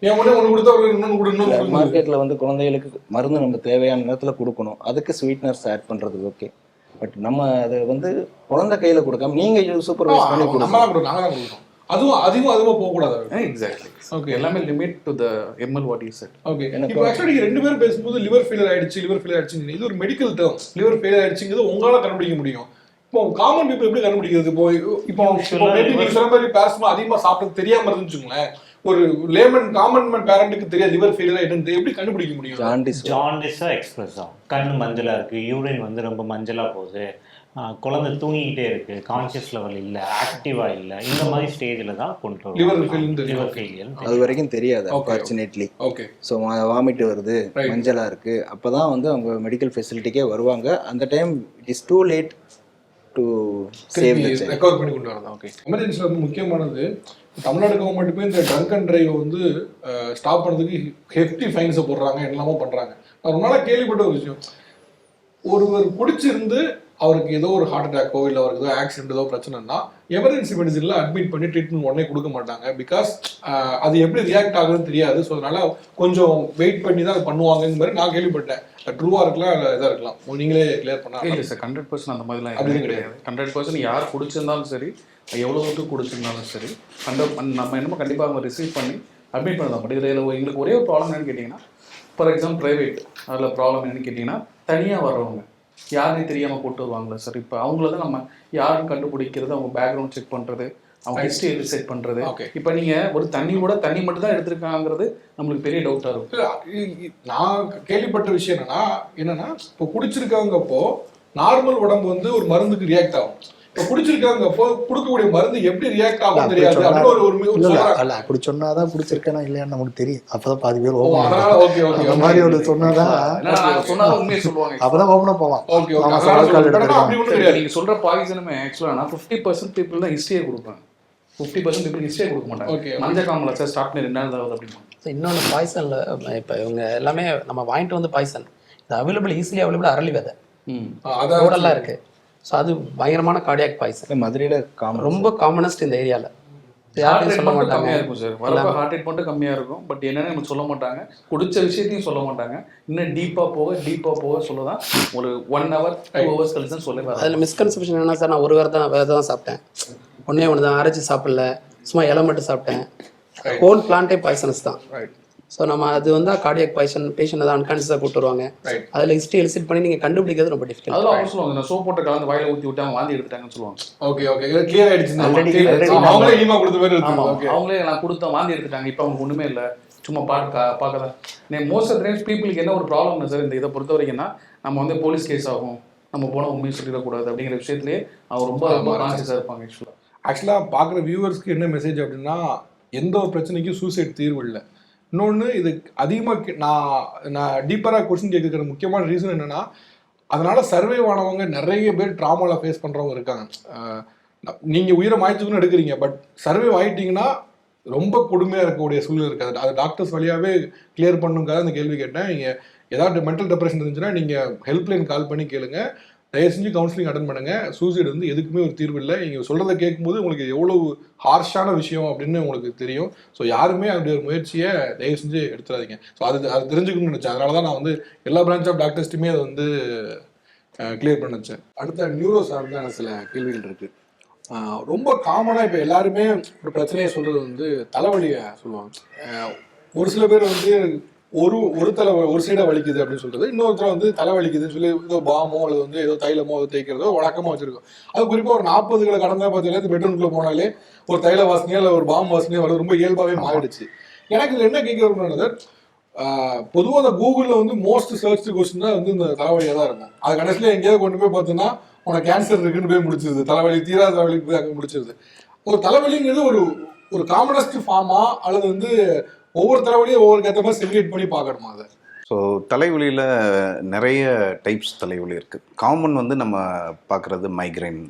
என் பொண்ணே ஒண்ணு கொடுத்தா ஒரு இன்னொன்னு கொடு கொடுங்க மார்க்கெட்டில் வந்து குழந்தைகளுக்கு மருந்து நம்ம தேவையான நேரத்தில் கொடுக்கணும். அதுக்கு ஸ்வீட்னர்ஸ் ஆட் பண்ணுறது ஓகே பட் நம்ம அதை வந்து குழந்தை கையில் கொடுக்காம நீங்கள் சூப்பர்வைஸ் பண்ணி கொடுக்கணும் அதுவும் அதிகம் அதிகமா போக கூடாது எக்ஸாக்ட்லி Okay. எல்லாமே limit to the ml what you set okay இப்போ ஆக்சுவலி நீங்க ரெண்டு பேரும் பேசும்போது லிவர் ஃபெயிலியர் ஆயிடுச்சு லிவர் ஃபெயிலியர் ஆயிடுச்சு இது ஒரு மெடிக்கல் டேர்ம் லிவர் ஃபெயிலியர் ஆயிடுச்சுங்கிறது உங்களால கண்டுபிடிக்க முடியும். இப்போ காமன் பீப்புள் எப்படி கண்டுபிடிக்கிறது? இப்போ இப்போ நீங்க சொன்ன மாதிரி பேரஸ்மா அதிகமா சாப்பிட்டது தெரியாம இருந்துச்சுங்களேன். ஒரு லேமன் காமன் மேன் பேரண்ட்டுக்கு தெரியாது லிவர் ஃபெயிலியர் ஆயிட்டு எப்படி கண்டுபிடிக்க முடியும்? ஜாண்டிஸ் ஜாண்டிஸாக எக்ஸ்பிரஸ் ஆகும். கண் மஞ்சளாக இருக்குது யூரின் வந்து ரொம்ப மஞ்சளாக போகுது. குழந்தை தூங்கிக்கிட்டே இருக்கு. கான்சியஸ் லெவல் இல்லை ஆக்டிவாக இல்லை. இந்த மாதிரி ஸ்டேஜில் தான் கொண்டு Liver வரும் அது வரைக்கும் தெரியாது. அன்ஃபார்ச்சுனேட்லி ஓகே ஸோ வாமிட் வருது Right. மஞ்சளா இருக்கு. அப்பதான் வந்து அவங்க மெடிக்கல் ஃபெசிலிட்டிக்கே வருவாங்க. அந்த time it is too late to save the child recover பண்ணி கொண்டு வரதான் ஓகே எமர்ஜென்சியில் வந்து முக்கியமானது தமிழ்நாடு கவர்மெண்ட்டுமே இந்த ட்ரங்க் அண்ட் டிரைவை வந்து ஸ்டாப் பண்ணதுக்கு ஹெஃப்டி ஃபைன்ஸை போடுறாங்க என்னெல்லாமோ பண்ணுறாங்க நான் ரொம்ப நாளாக கேள்விப்பட்ட ஒரு விஷயம். ஒருவர் குடிச்சிருந்து அவருக்கு ஏதோ ஒரு ஹார்ட் அட்டாக்கோ இல்லை அவருக்கு ஏதோ ஆக்சிடென்ட் ஏதோ பிரச்சனைனா எமர்ஜென்சி மெடிசனில் அட்மிட் பண்ணி ட்ரீட்மெண்ட் உடனே கொடுக்க மாட்டாங்க. பிகாஸ் அது எப்படி ரியாக்ட் ஆகுதுன்னு தெரியாது. ஸோ அதனால கொஞ்சம் வெயிட் பண்ணி தான் அது பண்ணுவாங்கங்கிற மாதிரி நான் கேள்விப்பட்டேன். ட்ரூவாக இருக்கலாம் இல்லை இதாக இருக்கலாம். நீங்களே கிளியர் பண்ணா இல்லை சார் ஹண்ட்ரட் பர்சன்ட் அந்த மாதிரிலாம் எதுவும் கிடையாது. ஹண்ட்ரட் பர்சன்ட் யார் குடிச்சிருந்தாலும் சரி எவ்வளோ தூரத்துக்கு குடிச்சிருந்தாலும் சரி ஹண்ட்ரட் நம்ம என்னமோ கண்டிப்பாக அவங்க ரிசீவ் பண்ணி அட்மிட் பண்ணலாம். பட் இதில் எங்களுக்கு ஒரே ஒரு ப்ராப்ளம் என்னன்னு கேட்டிங்கன்னா ஃபார் எக்ஸாம்பிள் ப்ரைவேட் அதில் ப்ராப்ளம் என்னன்னு கேட்டிங்கன்னா தனியாக வர்றவங்க. யாருனே தெரியாமல் போட்டு வருவாங்களே சார் இப்போ அவங்கள தான் நம்ம யாரும் கண்டுபிடிக்கிறது அவங்க பேக்ரவுண்ட் செக் பண்ணுறது அவங்க ஹிஸ்ட்ரி எலிசெட் பண்ணுறது. இப்போ நீங்கள் ஒரு தண்ணி கூட தண்ணி மட்டும் தான் எடுத்திருக்காங்கிறது நம்மளுக்கு பெரிய டவுட்டாக இருக்கும். நான் கேள்விப்பட்ட விஷயம் என்னன்னா என்னன்னா இப்போ குடிச்சிருக்காங்கப்போ நார்மல் உடம்பு வந்து ஒரு மருந்துக்கு ரியாக்ட் ஆகும். இப்போ குடிச்சிருக்காங்கப்போ கொடுக்கக்கூடிய மருந்து எப்படி ரியாக்ட் ஆகும் தெரியாது. அல்ல அப்படி சொன்னாதான் பிடிச்சிருக்கேனா இல்லையான்னு நமக்கு தெரியும். அப்பதான் பாதி பேர் ஓ, ஓப்பன் அதனால ஓகே ஓகே அந்த மாதிரி ஒரு சொன்னாதான் அப்பதான் ஓப்பனா போவான். நீங்க சொல்ற பாய்சனுமே ஆக்சுவலா நான் ஃபிஃப்டி பர்சன்ட் பீப்புள் தான் ஹிஸ்டரியே கொடுப்பாங்க ஃபிஃப்டி பர்சன்ட் பீப்புள் ஹிஸ்டரியே கொடுக்க மாட்டாங்க. okay. மஞ்சள் காமல சார் ஸ்டார்ட் பண்ணி ரெண்டு நாள் ஆகுது அப்படிமா இன்னொன்று பாய்சனில் இப்போ இவங்க எல்லாமே நம்ம வாங்கிட்டு வந்து பாய்சன் இது அவைலபிள் ஈஸிலி அவைலபிள் அரளி விதை. ம். ஆ, அதான் ரோடெல்லாம் இருக்கு. ஸோ அது பயங்கரமான கார்டியாக் பாய்சன் மதுரையில காமன் ரொம்ப காமனஸ்ட் இந்த ஏரியாவில் ரேட் சொல்ல மாட்டாங்க. இருக்கும் சார். வரப்ப ஹார்ட் ரேட் மட்டும் கம்மியா இருக்கும். பட் என்னன்னு நம்ம சொல்ல மாட்டாங்க. குடிச்ச விஷயத்தையும் சொல்ல மாட்டாங்க. இன்னும் டீப்பா போக டீப்பா போக சொல்லதான் ஒரு ஒன் ஹவர் டூ ஹவர்ஸ் கழிச்சு தான் சொல்ல அதில் மிஸ்கன்செப்ஷன் என்ன சார் நான் ஒரு வாரம் தான் வேறு தான் சாப்பிட்டேன். ஒன்றே ஒன்று தான் அரைச்சி சாப்பிடல. சும்மா இலை மட்டும் சாப்பிட்டேன். ஹோல் பிளான்ட்டே பாய்சனஸ் தான். Right. ஸோ நம்ம அது வந்து கார்டியாக் பாய்சன் பேஷண்ட் தான் அன்கான்சியஸாக கூட்டு வருவாங்க. அதில் ஹிஸ்ட்ரி எலிசிட் பண்ணி நீங்கள் கண்டுபிடிக்கிறது ரொம்ப டிஃபிகல்ட் அதெல்லாம் அவங்க சொல்லுவாங்க நான் சோப் போட்டு கலந்து வாயில ஊத்தி விட்டு அவங்க வாந்தி எடுத்துட்டாங்கன்னு சொல்லுவாங்க. ஓகே ஓகே கிளியர் ஆயிடுச்சு ஆமா, அவங்களே இனிமா கொடுத்த மாதிரி ஆமா இருக்கு ஓகே அவங்களே நான் கொடுத்த வாந்தி எடுத்துட்டாங்க. இப்போ அவங்க ஒண்ணுமே இல்லை. சும்மா பார்க்க பார்க்க தான் மோஸ்ட் ஆஃப் டைம்ஸ் பீப்புளுக்கு என்ன ஒரு ப்ராப்ளம் சார் இந்த இதை பொறுத்த வரைக்கும்னா நம்ம வந்து போலீஸ் கேஸ் ஆகும். நம்ம போனால் உண்மையை சொல்லிடக்கூடாது அப்படிங்கிற விஷயத்துலேயே அவங்க ரொம்ப ரொம்ப கான்சியஸாக இருப்பாங்க ஆக்சுவலாக ஆக்சுவலாக பார்க்குற வியூவர்ஸ்க்கு என்ன மெசேஜ் அப்படின்னா எந்த ஒரு பிரச்சனைக்கும் சூசைட் தீர்வு இல்லை. இன்னொன்று இது அதிகமாக நான் நான் டீப்பராக கொஸ்டின் கேட்குற முக்கியமான ரீசன் என்னென்னா அதனால் சர்வே ஆனவங்க நிறைய பேர் ட்ராமாவில் ஃபேஸ் பண்ணுறவங்க இருக்காங்க. நீங்கள் உயிரை மாய்ச்சுக்குன்னு எடுக்கிறீங்க பட் சர்வே ஆயிட்டீங்கன்னா ரொம்ப கொடுமையாக இருக்கக்கூடிய சூழ்நிலை இருக்காது. அது டாக்டர்ஸ் வழியாகவே கிளியர் பண்ணுங்காக அந்த கேள்வி கேட்டேன். நீங்கள் ஏதாவது மென்டல் டிப்ரெஷன் இருந்துச்சுன்னா நீங்கள் ஹெல்ப்லைன் கால் பண்ணி கேளுங்க. தயவு செஞ்சு கவுன்சிலிங் அட்டன் பண்ணுங்க. சூசைடு வந்து எதுக்குமே ஒரு தீர்வு இல்லை. நீங்கள் சொல்கிறத கேட்கும்போது உங்களுக்கு எவ்வளவு ஹார்ஷான விஷயம் அப்படின்னு உங்களுக்கு தெரியும். ஸோ யாருமே அப்படி ஒரு முயற்சியை தயவு செஞ்சு எடுத்துடாதீங்க ஸோ அது அது தெரிஞ்சுக்கணும்னு நினைச்சேன். அதனால தான் நான் வந்து எல்லா பிரான்ச் ஆஃப் டாக்டர்ஸ்ட்டுமே அதை வந்து கிளியர் பண்ண வச்சேன் அடுத்த நியூரோ சார்ந்த சில கேள்விகள் இருக்கு? ரொம்ப காமனாக இப்போ எல்லாருமே ஒரு பிரச்சனையை சொல்றது வந்து தலைவலியை சொல்லுவாங்க. ஒரு சில பேர் வந்து ஒரு ஒரு தலை ஒரு சைடை வலிக்குது அப்படின்னு சொல்றது இன்னொருத்தர வந்து தலை வலிக்குதுன்னு சொல்லி ஏதோ பாமோ அல்லது வந்து ஏதோ தைலமோ அதை தேய்க்கிறதோ வழக்கமாக வச்சிருக்கோம். அது குறிப்பாக ஒரு நாற்பதுகளை கடந்தா பார்த்தீங்கன்னா பெட்ரூம்குள்ள போனாலே ஒரு தைல வாசனையோ இல்லை ஒரு பாம் வாசனையோ வரது ரொம்ப இயல்பாகவே மாறிடுச்சு. எனக்கு இதில் என்ன கேட்க விரும்புறது பொதுவாக அந்த கூகுளில் வந்து மோஸ்ட் சர்ச் கொஸ்டின் தான் வந்து இந்த தலைவலியாக தான் இருக்கும். அது கடைசியில் எங்கேயாவது கொண்டு போய் பார்த்தோன்னா உனக்கு கேன்சர் இருக்குன்னு போய் முடிச்சிருது. தலைவலி தீராத தலைவலிக்கு போய் அங்கே முடிச்சிருது. ஒரு தலைவலிங்கிறது ஒரு ஒரு காமனஸ்ட் ஃபார்மா அல்லது வந்து ஒவ்வொரு தலைவலியும் ஒவ்வொரு ஏற்ற மாதிரி செக்ரேட் பண்ணி பார்க்கணுமா அதை? ஸோ தலைவலியில் நிறைய டைப்ஸ் தலைவலி இருக்குது காமன் வந்து நம்ம பார்க்குறது மைக்ரைன்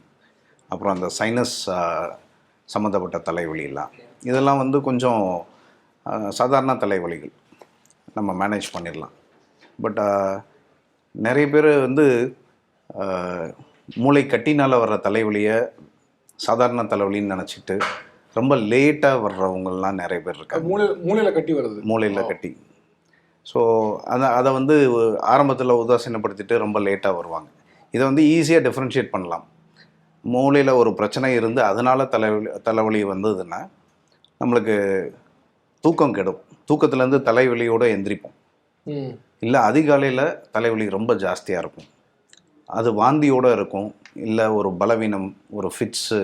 அப்புறம் அந்த சைனஸ் சம்மந்தப்பட்ட தலைவலியெல்லாம் இதெல்லாம் வந்து கொஞ்சம் சாதாரண தலைவலிகள். நம்ம மேனேஜ் பண்ணிடலாம். பட் நிறைய பேர் வந்து மூளை கட்டினால் வர்ற தலைவலியை சாதாரண தலைவலின்னு நினச்சிட்டு ரொம்ப லேட்டாக வர்றவங்கலாம் நிறைய பேர் இருக்காங்க. மூளை மூளையில கட்டி வருது. மூளையில் கட்டி. ஸோ அதை அதை வந்து ஆரம்பத்தில் உதாசீனப்படுத்திட்டு ரொம்ப லேட்டாக வருவாங்க. இதை வந்து ஈஸியாக டிஃப்ரென்ஷியேட் பண்ணலாம். மூளையில் ஒரு பிரச்சனை இருந்து அதனால தலைவலி தலைவலி வந்ததுன்னா நம்மளுக்கு தூக்கம் கெடும். தூக்கத்துலேருந்து தலைவலியோடு எந்திரிப்போம். இல்லை அதிகாலையில் தலைவலி ரொம்ப ஜாஸ்தியாக இருக்கும். அது வாந்தியோடு இருக்கும். இல்லை ஒரு பலவீனம் ஒரு ஃபிட்ஸு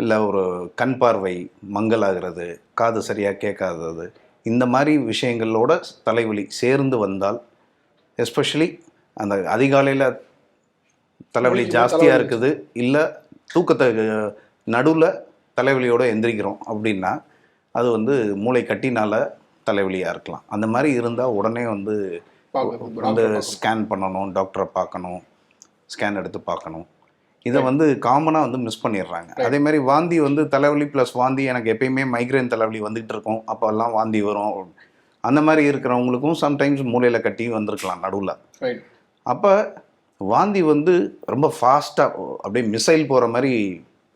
இல்லை ஒரு கண் பார்வை மங்கலாகிறது காது சரியாக கேட்காதது இந்த மாதிரி விஷயங்களோட தலைவலி சேர்ந்து வந்தால் எஸ்பெஷலி அந்த அதிகாலையில் தலைவலி ஜாஸ்தியாக இருக்குது இல்லை தூக்கத்தை நடுவில் தலைவலியோட எந்திரிக்கிறோம் அப்படின்னா அது வந்து மூளை கட்டினால தலைவலியாக இருக்கலாம். அந்த மாதிரி இருந்தால் உடனே வந்து வந்து ஸ்கேன் பண்ணணும் டாக்டரை பார்க்கணும் ஸ்கேன் எடுத்து பார்க்கணும். இதை வந்து காமனாக வந்து மிஸ் பண்ணிடுறாங்க. அதே மாதிரி வாந்தி வந்து தலைவலி ப்ளஸ் வாந்தி எனக்கு எப்பயுமே மைக்ரேன் தலைவலி வந்துகிட்டு இருக்கும். அப்போல்லாம் வாந்தி வரும். அந்த மாதிரி இருக்கிறவங்களுக்கும் சம்டைம்ஸ் மூளையில் கட்டி வந்திருக்கலாம் நடுவில். அப்போ வாந்தி வந்து ரொம்ப ஃபாஸ்ட்டாக அப்படியே மிசைல் போகிற மாதிரி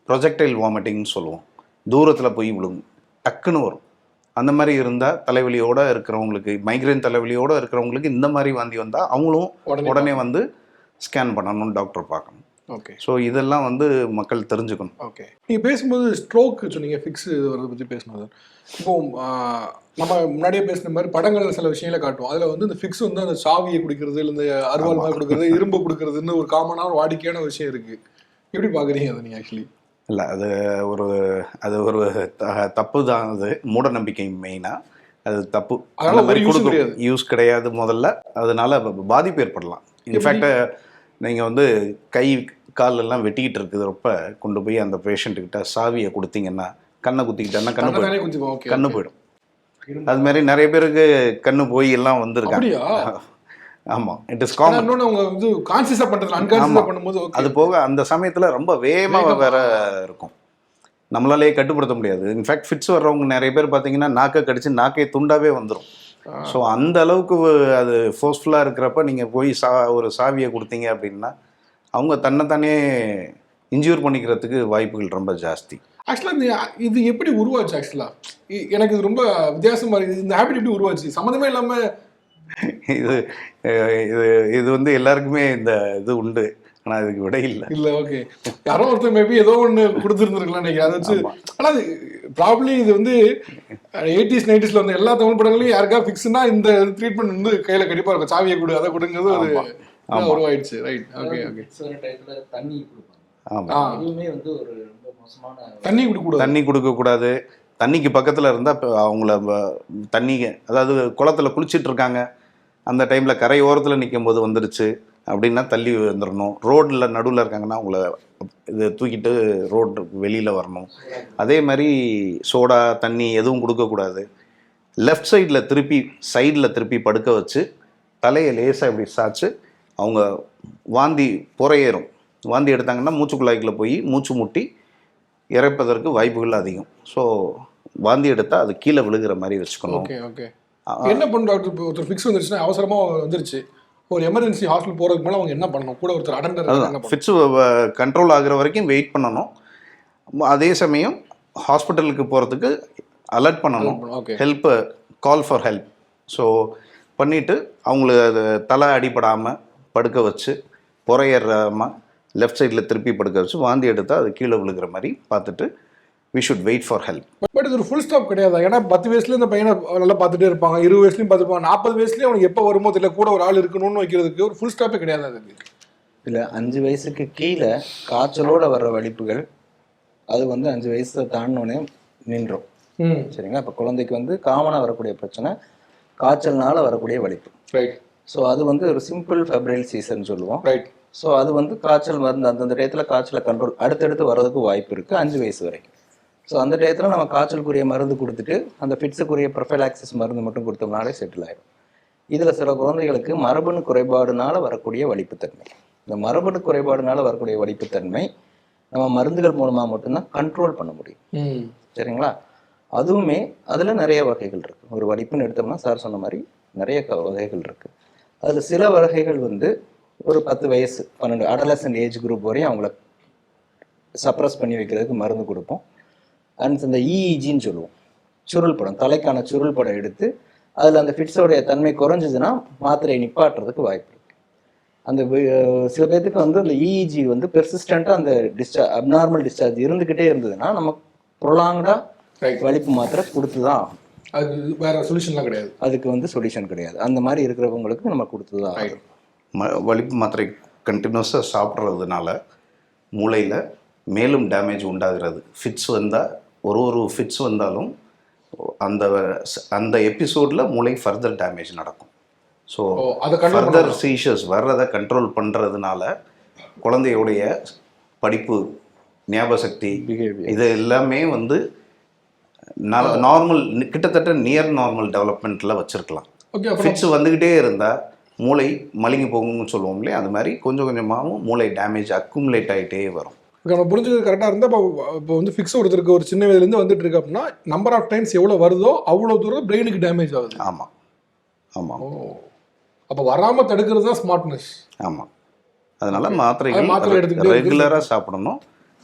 ப்ரொஜெக்டைல் வாமிட்டிங்னு சொல்லுவோம். தூரத்தில் போய் விழுகும் டக்குன்னு வரும். அந்த மாதிரி இருந்தால் தலைவலியோடு இருக்கிறவங்களுக்கு மைக்ரேன் தலைவலியோடு இருக்கிறவங்களுக்கு இந்த மாதிரி வாந்தி வந்தால் அவங்களும் உடனே உடனே வந்து ஸ்கேன் பண்ணணும் டாக்டர் பார்க்கணும். ஓகே ஸோ இதெல்லாம் வந்து மக்கள் தெரிஞ்சுக்கணும். ஓகே நீங்கள் பேசும்போது ஸ்ட்ரோக் சொன்னீங்க ஃபிக்ஸ் வரதை பற்றி பேசணும் சார் இப்போ நம்ம முன்னாடியே பேசின மாதிரி படங்கள்ல சில விஷயங்களை காட்டுவோம். அதில் வந்து இந்த ஃபிக்ஸ் வந்து அந்த சாவியை கொடுக்கறது இல்லை இந்த அருவாள் மாதிரி கொடுக்கறது இரும்பு கொடுக்கறதுன்னு ஒரு காமனான ஒரு வாடிக்கையான விஷயம் இருக்கு. எப்படி பார்க்குறீங்க அதை நீங்கள் ஆக்சுவலி இல்லை அது ஒரு அது ஒரு தப்பு தான். அது மூட நம்பிக்கை மெயினாக அது தப்பு. அதனால அந்த மாதிரி கொடுக்க. யூஸ் கிடையாது. முதல்ல. அதனால பாதிப்பு ஏற்படலாம். இன்ஃபேக்ட் நீங்கள் வந்து கை கால் எல்லாம் வெட்டிக்கிட்டு இருக்கிறப்ப கொண்டு போய் அந்த பேஷண்ட்டுக்கிட்ட சாவியை கொடுத்தீங்கன்னா கண்ணை குத்திக்கிட்டேன்னா கண்ணு போயிடும்? கண்ணு போயிடும். அது மாதிரி நிறைய பேருக்கு கண்ணு போய் எல்லாம் வந்திருக்காங்க? ஆமாம் இட் இஸ் காமன் அவங்க வந்து கான்சியஸாக பண்ணுறது அன்கான்சியஸாக ஆமா. பண்ணும்போது ஓகே அது போக அந்த சமயத்தில் ரொம்ப வேகமாக வேகமா. வேற இருக்கும். நம்மளாலே கட்டுப்படுத்த முடியாது. இன்ஃபேக்ட் ஃபிட்ஸ் வர்றவங்க நிறைய பேர் பார்த்தீங்கன்னா நாக்கை கடிச்சு நாக்கே துண்டாவே வந்துடும் ஸோ அந்த அளவுக்கு அது ஃபோர்ஸ்ஃபுல்லாக இருக்கிறப்ப நீங்கள் போய் சா ஒரு சாவியை கொடுத்தீங்க அப்படின்னா அவங்க தன்னைத்தானே இன்ஜூர் பண்ணிக்கிறதுக்கு வாய்ப்புகள் ரொம்ப ஜாஸ்தி. ஆக்சுவலாக இது எப்படி உருவாச்சு ஆக்சுவலாக எனக்கு இது ரொம்ப வித்தியாசமா இருக்குது இந்த ஹேபிட் எப்படி உருவாச்சு? சம்மந்தமே இல்லாமல் இது இது இது வந்து எல்லாருக்குமே இந்த இது உண்டு. ஆனால் இதுக்கு விடை இல்லை. இல்ல ஓகே யாரோ ஒருத்தர் மேபி ஏதோ ஒண்ணு கொடுத்துருந்துருக்கலாம் நினைக்கிறேன். அதை வச்சு ஆமா. ஆனா அது ப்ராப்ளி இது வந்து எயிட்டிஸ் நைன்டிஸ்ல வந்து எல்லா தமிழ் படங்களையும் யாருக்கா ஃபிக்ஸ்னா இந்த ட்ரீட்மெண்ட் வந்து கையில கண்டிப்பா இருக்கும். சாவியை கொடு அதை கொடுங்கிறது ஒரு. உருவாயிடுச்சு. ரைட் ஓகே ஓகே டயத்துல தண்ணி கொடுப்பாங்க. அதுவுமே வந்து ஒரு ரொம்ப மோசமான தண்ணி குடிக்க கூடாது தண்ணி கொடுக்கக்கூடாது. தண்ணிக்கு பக்கத்தில் இருந்தால் இப்போ அவங்கள வ- தண்ணி அதாவது குளத்துல குளிச்சிட்டு இருக்காங்க அந்த டைமில் கரை ஓரத்தில் நிற்கும் போது வந்துருச்சு. அப்படின்னா தள்ளி வந்துடணும் ரோடில் நடுவில் இருக்காங்கன்னா அவங்கள இது தூக்கிட்டு ரோடு வெளியில் வரணும். அதே மாதிரி சோடா தண்ணி எதுவும் கொடுக்கக்கூடாது. லெஃப்ட் சைடில் திருப்பி சைடில் திருப்பி படுக்க வச்சு தலையை லேசாக இப்படி சாய்ச்சு அவங்க வாந்தி புறையேறும். வாந்தி எடுத்தாங்கன்னா மூச்சு குழாய்க்குள்ள போய் மூச்சு முட்டி இறப்பதற்கு வாய்ப்புகள் அதிகம். ஸோ வாந்தி எடுத்தால் அது கீழே விழுகிற மாதிரி வச்சுக்கணும். ஓகே ஓகே என்ன பண்ண டாக்டர் ஒருத்தர் ஃபிக்ஸ் வந்துருச்சுன்னா அவசரமா வந்துருச்சு. ஒரு எமர்ஜென்சி ஹாஸ்பிட்டல் போறதுக்கு மேல அவங்க என்ன பண்ணணும்? கூட ஒருத்தர் அடண்டர் ஃபிட்ஸு கண்ட்ரோல் ஆகுற வரைக்கும் வெயிட் பண்ணணும். அதே சமயம் ஹாஸ்பிட்டலுக்கு போகிறதுக்கு அலர்ட் பண்ணணும். Okay help call for help so பண்ணிவிட்டு அவங்கள அது தலை அடிபடாமல் படுக்க வச்சு புறையேறாமல் லெஃப்ட் சைடில் திருப்பி படுக்க வச்சு வாந்தி எடுத்தால் அது கீழே விழுகிற மாதிரி பார்த்துட்டு we should wait for help but இது ஒரு ஃபுல் ஸ்டாப் கிடையாது. ஏன்னா பத்து வயசுல இந்த பையனை நல்லா பார்த்துட்டே இருப்பாங்க. இருபது வயசுலயும் பார்த்துருப்பாங்க நாற்பது வயசுலயும் அவனுக்கு எப்போ வருமோ தெரியல. கூட ஒரு ஆள் இருக்கணும்னு வைக்கிறதுக்கு ஒரு ஃபுல் ஸ்டாப்பே கிடையாது அதுக்கு இல்லை அஞ்சு வயசுக்கு கீழே காய்ச்சலோட வர்ற வலிப்புகள் அது வந்து அஞ்சு வயசை தாண்டினோடனே நின்றோம். ம். சரிங்களா? இப்போ குழந்தைக்கு வந்து காமனாக வரக்கூடிய பிரச்சனை காய்ச்சல்னால வரக்கூடிய வலிப்பு. ரைட் ஸோ அது வந்து ஒரு சிம்பிள் ஃபெப்ரைல் சீசன் சொல்லுவோம். ரைட் ஸோ அது வந்து காய்ச்சல் மருந்து அந்தந்த டயத்தில் காய்ச்சலை கண்ட்ரோல் அடுத்தடுத்து வர்றதுக்கு வாய்ப்பு இருக்குது அஞ்சு வயசு வரைக்கும். ஸோ அந்த டயத்தில் நம்ம காய்ச்சலுக்குரிய மருந்து கொடுத்துட்டு அந்த ஃபிட்ஸுக்குரிய ப்ரொஃபைலாக்சிஸ் மருந்து மட்டும் கொடுத்தோம்னாலே செட்டில் ஆயிடும் இதில் சில குழந்தைகளுக்கு மரபணு குறைபாடுனால வரக்கூடிய வலிப்புத்தன்மை. இந்த மரபணு குறைபாடுனால வரக்கூடிய வலிப்புத்தன்மை நம்ம மருந்துகள் மூலமாக மட்டும்தான் கண்ட்ரோல் பண்ண முடியும். சரிங்களா? அதுவுமே அதில் நிறைய வகைகள் இருக்குது ஒரு வலிப்புன்னு எடுத்தோம்னா சார் சொன்ன மாதிரி நிறைய வகைகள் இருக்குது அதில் சில வகைகள் வந்து ஒரு பத்து வயசு பன்னெண்டு அடலசன்ட் ஏஜ் குரூப் வரையும் அவங்கள சப்ரஸ் பண்ணி வைக்கிறதுக்கு மருந்து கொடுப்போம். அண்ட் இந்த இஇஜின்னு சொல்லுவோம். சுருள் படம் தலைக்கான சுருள் படம் எடுத்து அதில் அந்த ஃபிட்ஸோடைய தன்மை குறைஞ்சதுன்னா மாத்திரையை நிப்பாட்டுறதுக்கு வாய்ப்பு இருக்கு. அந்த சில பேர்த்துக்கு வந்து அந்த இஇஜி வந்து பெர்சிஸ்டண்ட்டாக அந்த டிஸ்சார்ஜ் அப்நார்மல் டிஸ்சார்ஜ் இருந்துக்கிட்டே இருந்ததுன்னா நம்ம ப்ரொலாங்டாக ரைட் வலிப்பு மாத்திரை கொடுத்து தான் ஆகணும். அது வேற சொல்யூஷன்லாம் கிடையாது. அதுக்கு வந்து சொல்யூஷன் கிடையாது. அந்த மாதிரி இருக்கிறவங்களுக்கு நம்ம கொடுத்து தான் ம வலிப்பு மாத்திரை கண்டினியூஸாக சாப்பிட்றதுனால மூளையில் மேலும் டேமேஜ் உண்டாகிறது. ஃபிட்ஸ் வந்தால் ஒரு ஒரு ஃபிட்ஸ் வந்தாலும் அந்த அந்த எபிசோடில் மூளை ஃபர்தர் டேமேஜ் நடக்கும். ஸோ ஃபர்தர் சீஷர்ஸ் வர்றதை கண்ட்ரோல் பண்ணுறதுனால குழந்தையுடைய படிப்பு ஞாபக சக்தி பிஹேவியர் இது எல்லாமே வந்து நார்மல் கிட்டத்தட்ட நியர் நார்மல் டெவலப்மெண்ட்டில் வச்சுருக்கலாம். ஓகே ஃபிட்ஸ் வந்துக்கிட்டே இருந்தால் மூளை மழுங்கி போகும்னு சொல்லுவோம் இல்லையா? அது மாதிரி கொஞ்சம் கொஞ்சமாகவும் மூளை டேமேஜ் அக்குமுலேட் ஆகிட்டே வரும். ஓகே, நம்ம புரிஞ்சுக்கிறது கரெக்டாக இருந்தால் இப்போ இப்போ வந்து ஃபிக்ஸ் ஒருத்தருக்கு ஒரு சின்ன வயதுலேருந்து வந்துட்டு இருக்கு அப்படின்னா நம்பர் ஆஃப் டைம்ஸ் எவ்வளோ வருதோ அவ்வளோ தூரம் பிரெயினுக்கு டேமேஜ் ஆகுது. ஆமாம் ஆமாம் ஓ. அப்போ வராமல் தடுக்கிறது தான் ஸ்மார்ட்னஸ் ஆமாம் அதனால் மாத்திரைகள். ரெகுலராக சாப்பிடணும்.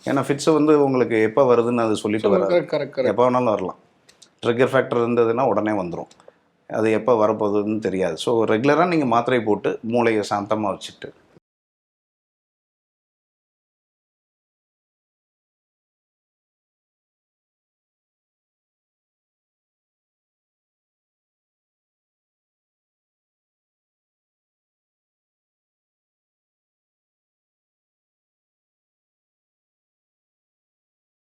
ஏன்னா ஃபிட்ஸை வந்து உங்களுக்கு எப்போ வருதுன்னு அது சொல்லிட்டு வராது. எப்போ வேணாலும் வரலாம். ட்ரிகர் ஃபேக்டர் இருந்ததுன்னா உடனே வந்துடும் அது எப்போ வரப்போகுதுன்னு தெரியாது. ஸோ ரெகுலராக நீங்கள் மாத்திரை போட்டு மூளையை சாந்தமாக வச்சுட்டு